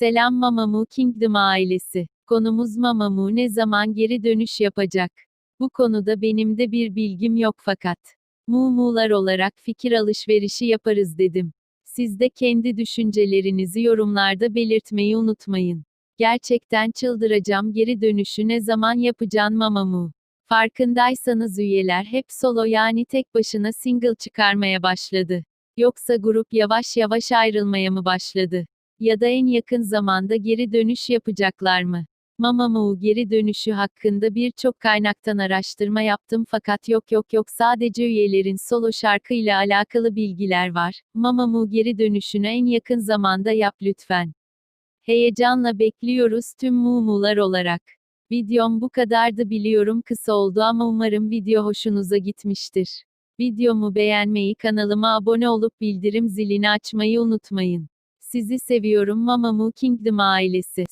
Selam Mamamoo Kingdom ailesi. Konumuz Mamamoo ne zaman geri dönüş yapacak? Bu konuda benim de bir bilgim yok fakat. Mumular olarak fikir alışverişi yaparız dedim. Siz de kendi düşüncelerinizi yorumlarda belirtmeyi unutmayın. Gerçekten çıldıracağım geri dönüşü ne zaman yapacaksın Mamamoo? Farkındaysanız üyeler hep solo yani tek başına single çıkarmaya başladı. Yoksa grup yavaş yavaş ayrılmaya mı başladı? Ya da en yakın zamanda geri dönüş yapacaklar mı? Mamamoo geri dönüşü hakkında birçok kaynaktan araştırma yaptım fakat yok yok yok sadece üyelerin solo şarkı ile alakalı bilgiler var. Mamamoo geri dönüşünü en yakın zamanda yap lütfen. Heyecanla bekliyoruz tüm mumular olarak. Videom bu kadardı biliyorum kısa oldu ama umarım video hoşunuza gitmiştir. Videomu beğenmeyi kanalıma abone olup bildirim zilini açmayı unutmayın. Sizi seviyorum Mamamoo Kingdom ailesi.